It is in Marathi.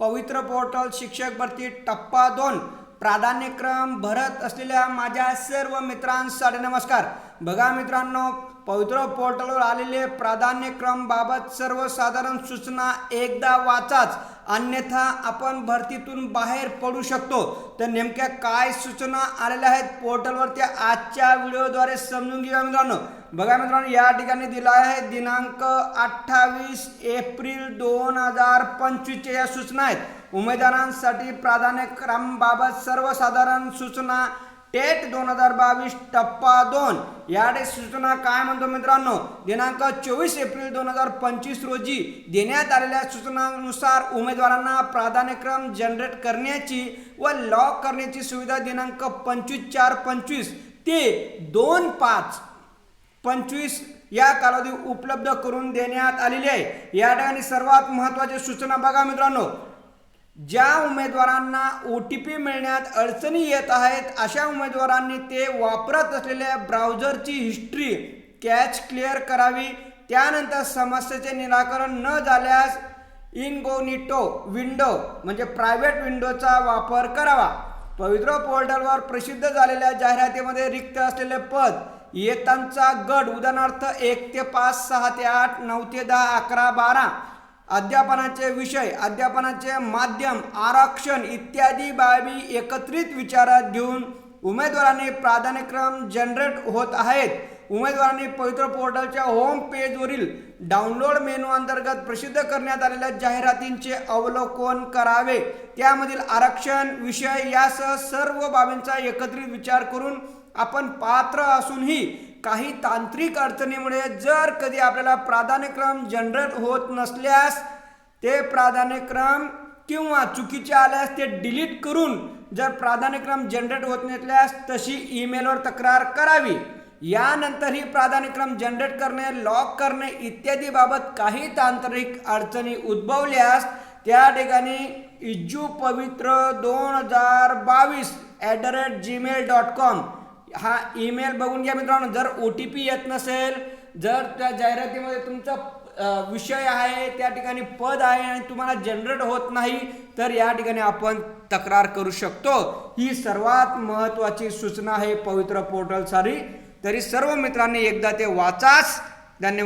पवित्र पोर्टल शिक्षक भरती टप्पा दोन. प्राधान्यक्रम भरत असलेल्या माझ्या सर्व मित्रांसाठी नमस्कार बघा मित्रांनो पवित्र पोर्टलवर आलेले प्राधान्यक्रम बाबत सर्वसाधारण सूचना एकदा वाचाच. अन्यथा आपण भरतीतून बाहेर पडू शकतो. तर नेमक्या काय सूचना आलेल्या आहेत? पोर्टलवर त्या आजच्या व्हिडिओद्वारे समजून घेऊया मित्रांनो. बघा मित्रांनो या ठिकाणी दिला आहे दिनांक अठ्ठावीस एप्रिल दोन हजार पंचवीसच्या या सूचना आहेत. उमेदवारांसाठी प्राधान्यक्रमाबाबत सर्वसाधारण सूचना टेट दोन हजार बावीस टप्पा दोन. याडे सूचना काय म्हणतो मित्रांनो? दिनांक चोवीस एप्रिल दोन हजार पंचवीस रोजी देण्यात आलेल्या सूचनानुसार उमेदवारांना प्राधान्यक्रम जनरेट करण्याची व लॉक करण्याची सुविधा दिनांक पंचवीस चार पंचवीस ते दोन पाच पंचवीस या कालावधी उपलब्ध करून देण्यात आलेली आहे. या ठिकाणी सर्वात महत्त्वाची सूचना बघा मित्रांनो. ज्या उमेदवारांना ओ टी पी मिळण्यात अडचणी येत आहेत अशा उमेदवारांनी ते वापरत असलेल्या ब्राउझरची हिस्ट्री कॅच क्लिअर करावी. त्यानंतर समस्येचे निराकरण न झाल्यास इनगोनिटो विंडो म्हणजे प्रायव्हेट विंडोचा वापर करावा. पवित्र पोर्टलवर प्रसिद्ध झालेल्या जाहिरातीमध्ये रिक्त असलेले पद इयत्तांचा गट उदाहरणार्थ एक ते पाच सहा ते आठ नऊ ते दहा अकरा बारा अध्यापनाचे विषय अध्यापनाचे माध्यम आरक्षण इत्यादी बाबी एकत्रित विचारात घेऊन उमेदवारांनी प्राधान्यक्रम जनरेट होत आहेत. उमेदवारांनी पवित्र पोर्टलच्या होम पेजवरील डाउनलोड मेनू अंतर्गत प्रसिद्ध करण्यात आलेल्या जाहिरातींचे अवलोकन करावे. त्यामधील आरक्षण विषय यासह सर्व बाबींचा एकत्रित विचार करून आपण पात्र असूनही काही तांत्रिक अडचणीमुळे जर कधी आपल्याला प्राधान्यक्रम जनरेट होत नसल्यास ते प्राधान्यक्रम किंवा चुकीचे आल्यास ते डिलीट करून जर प्राधान्यक्रम जनरेट होत नसल्यास तशी ईमेलवर तक्रार करावी. यानंतर ही प्राधान्यक्रम जनरेट करणे लॉक करणे इत्यादी बाबत काही तांत्रिक अडचणी उद्भवल्यास त्या ठिकाणी इज्जू पवित्र दोन हजार बावीस at the rate Gmail dot com हा ईमेल बघून घ्या मित्रांनो. जर ओ टी पी येत नसेल जर त्या जाहिरातीमध्ये तुमचं विषय आहे त्या ठिकाणी पद आहे आणि तुम्हाला जनरेट होत नाही तर या ठिकाणी आपण तक्रार करू शकतो. ही सर्वात महत्त्वाची सूचना आहे पवित्र पोर्टलसाठी. तरी सर्व मित्रांनी एकदा ते वाचाच. धन्यवाद.